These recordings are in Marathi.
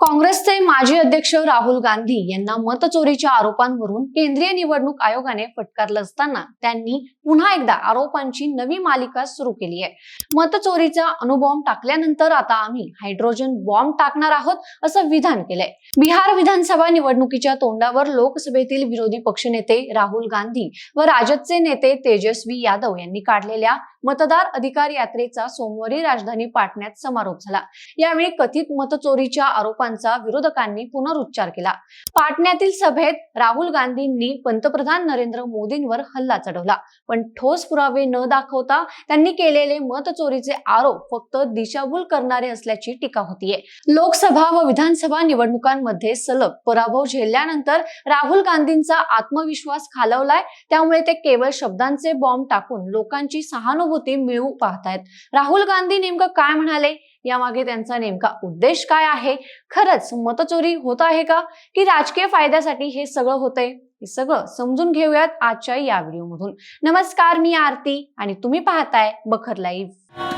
काँग्रेसचे माजी अध्यक्ष राहुल गांधी यांना मतचोरीच्या आरोपांवरून केंद्रीय निवडणूक आयोगाने फटकारलं असताना त्यांनी पुन्हा एकदा आरोपांची नवी मालिका सुरू केली आहे. मतचोरीचा अणुबॉम्ब टाकल्यानंतर आता आम्ही हायड्रोजन बॉम्ब टाकणार आहोत असं विधान केलंय. बिहार विधानसभा निवडणुकीच्या तोंडावर लोकसभेतील विरोधी पक्षनेते राहुल गांधी व राजदचे नेते तेजस्वी यादव यांनी काढलेल्या मतदार अधिकार यात्रेचा सोमवारी राजधानी पाटण्यात समारोप झाला. यावेळी कथित मतचोरीच्या आरोपांचा विरोधकांनी पुनरुच्चार केला. पाटण्यातील सभेत राहुल गांधींनी पंतप्रधान नरेंद्र मोदींवर हल्ला चढवला. पण ठोस पुरावे न दाखवता त्यांनी केलेले मतचोरीचे आरोप फक्त दिशाभूल करणारे असल्याची टीका होतीये. लोकसभा व विधानसभा निवडणुकांमध्ये सलग पराभव झेलल्यानंतर राहुल गांधींचा आत्मविश्वास खालवलाय. त्यामुळे ते केवळ शब्दांचे बॉम्ब टाकून लोकांची सहानुभूती मिळवू पाहतायत. राहुल गांधी नेमकं काय म्हणाले? यामागे त्यांचा नेमका उद्देश काय आहे? खरंच मतचोरी होत आहे का? की राजकीय फायद्यासाठी हे सगळं होतंय? हे सगळं समजून घेऊयात आजच्या या व्हिडिओमधून. नमस्कार मी आरती आणि तुम्ही पाहताय बखर लाईव्ह.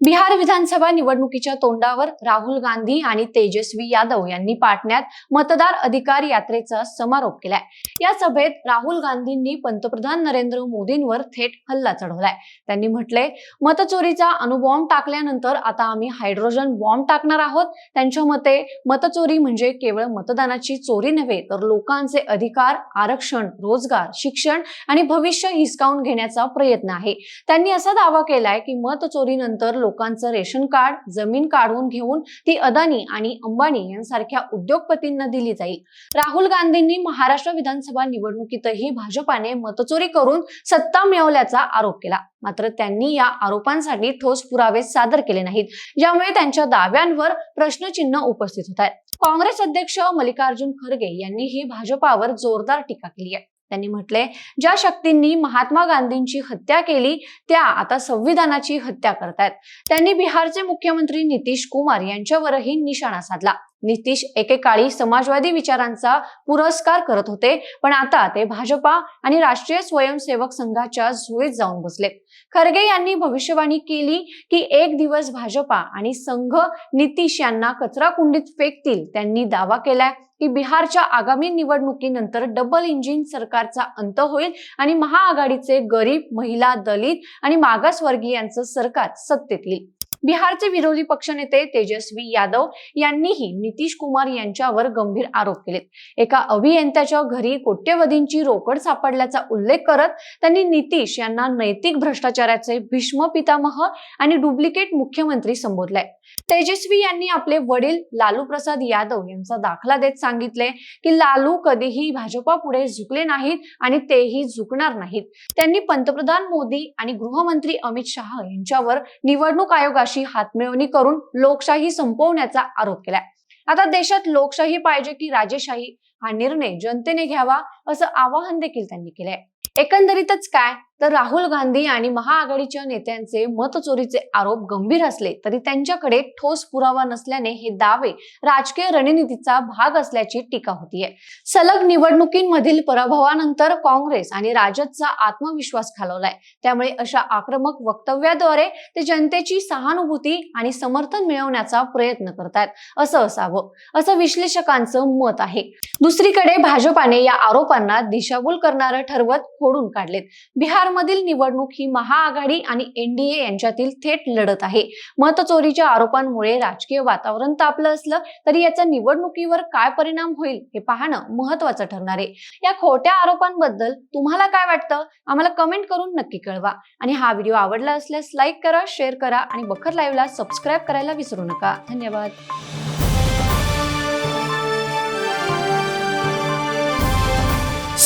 बिहार विधानसभा निवडणुकीच्या तोंडावर राहुल गांधी आणि तेजस्वी यादव यांनी पाटण्यात मतदार अधिकार यात्रेचा समारोप केलाय. या सभेत राहुल गांधींनी पंतप्रधान नरेंद्र मोदींवर थेट हल्ला चढवलाय. त्यांनी म्हटले मतचोरीचा अणुबॉम्ब टाकल्यानंतर आता आम्ही हायड्रोजन बॉम्ब टाकणार आहोत. त्यांच्या मते मतचोरी म्हणजे केवळ मतदानाची चोरी नव्हे तर लोकांचे अधिकार आरक्षण रोजगार शिक्षण आणि भविष्य हिसकावून घेण्याचा प्रयत्न आहे. त्यांनी असा दावा केलाय की मतचोरीनंतर लोकांचं रेशन कार्ड जमीन काढून घेऊन ती अदानी आणि अंबानी यांसारख्या उद्योगपतींना दिली जाईल. राहुल गांधींनी महाराष्ट्र विधानसभा निवडणुकीतही भाजपाने मतचोरी करून सत्ता मिळवल्याचा आरोप केला. मात्र त्यांनी या आरोपांसाठी ठोस पुरावे सादर केले नाहीत. ज्यामुळे त्यांच्या दाव्यांवर प्रश्नचिन्ह उपस्थित होत आहेत. काँग्रेस अध्यक्ष मल्लिकार्जुन खरगे यांनीही भाजपावर जोरदार टीका केली आहे. त्यांनी म्हटले ज्या शक्तींनी महात्मा गांधींची हत्या केली त्या आता संविधानाची हत्या करतायत. त्यांनी बिहारचे मुख्यमंत्री नितीश कुमार यांच्यावरही निशाणा साधला. नितीश एकेकाळी समाजवादी विचारांचा पुरस्कार करत होते. पण आता ते भाजपा आणि राष्ट्रीय स्वयंसेवक संघाच्या झोळीत जाऊन बसले. खरगे यांनी भविष्यवाणी केली की एक दिवस भाजपा आणि संघ नितीश यांना कचरा कुंडीत फेकतील त्यांनी दावा केलाय की बिहारच्या आगामी निवडणुकीनंतर डबल इंजिन सरकारचा अंत होईल आणि महाआघाडीचे गरीब महिला दलित आणि मागासवर्गीयांचं सरकार सत्तेत येईल. बिहारचे विरोधी पक्षनेते तेजस्वी यादव यांनीही नितीश कुमार यांच्यावर गंभीर आरोप केलेत. एका अभियंत्याच्या घरी कोट्यवधींची रोकड सापडल्याचा उल्लेख करत त्यांनी नितीश यांना नैतिक भ्रष्टाचाराचे भीष्म पितामह आणि डुप्लिकेट मुख्यमंत्री संबोधलाय. तेजस्वी यांनी आपले वडील लालू प्रसाद यादव यांचा दाखला देत सांगितले की लालू कधीही भाजपा पुढे झुकले नाहीत आणि तेही झुकणार नाहीत. त्यांनी पंतप्रधान मोदी आणि गृहमंत्री अमित शहा यांच्यावर निवडणूक आयोगाशी हातमिळवणी करून लोकशाही संपवण्याचा आरोप केलाय. आता देशात लोकशाही पाहिजे की राजेशाही हा निर्णय जनतेने घ्यावा असं आवाहन देखील त्यांनी केलंय. एकंदरीतच काय? तर राहुल गांधी आणि महाआघाडीच्या नेत्यांचे मतचोरीचे आरोप गंभीर असले तरी त्यांच्याकडे ठोस पुरावा नसल्याने हे दावे राजकीय रणनीतीचा भाग असल्याची टीका होतीये. सलग निवडणुकींमधील पराभवानंतर काँग्रेस आणि राजदचा आत्मविश्वास खालवलाय. त्यामुळे अशा आक्रमक वक्तव्याद्वारे ते जनतेची सहानुभूती आणि समर्थन मिळवण्याचा प्रयत्न करतायत असं असावं असं विश्लेषकांचं मत आहे. दुसरीकडे भाजपाने या आरोपांना दिशाभूल करणारं ठरवत फोडून काढलेत. बिहार बिहारमधील निवडणूक ही महाआघाडी आणि एनडीए यांच्यातील थेट लढत आहे. मतचोरीच्या आरोपांमुळे राजकीय वातावरण तापलं असलं तरी याचा निवडणुकीवर काय परिणाम होईल हे पाहणं महत्वाचं ठरणार आहे. या खोट्या आरोपांबद्दल तुम्हाला काय वाटतं? आम्हाला कमेंट करून नक्की कळवा. आणि हा व्हिडिओ आवडला असल्यास लाईक करा शेअर करा आणि बखर लाईव्हला सबस्क्राईब करायला विसरू नका. धन्यवाद.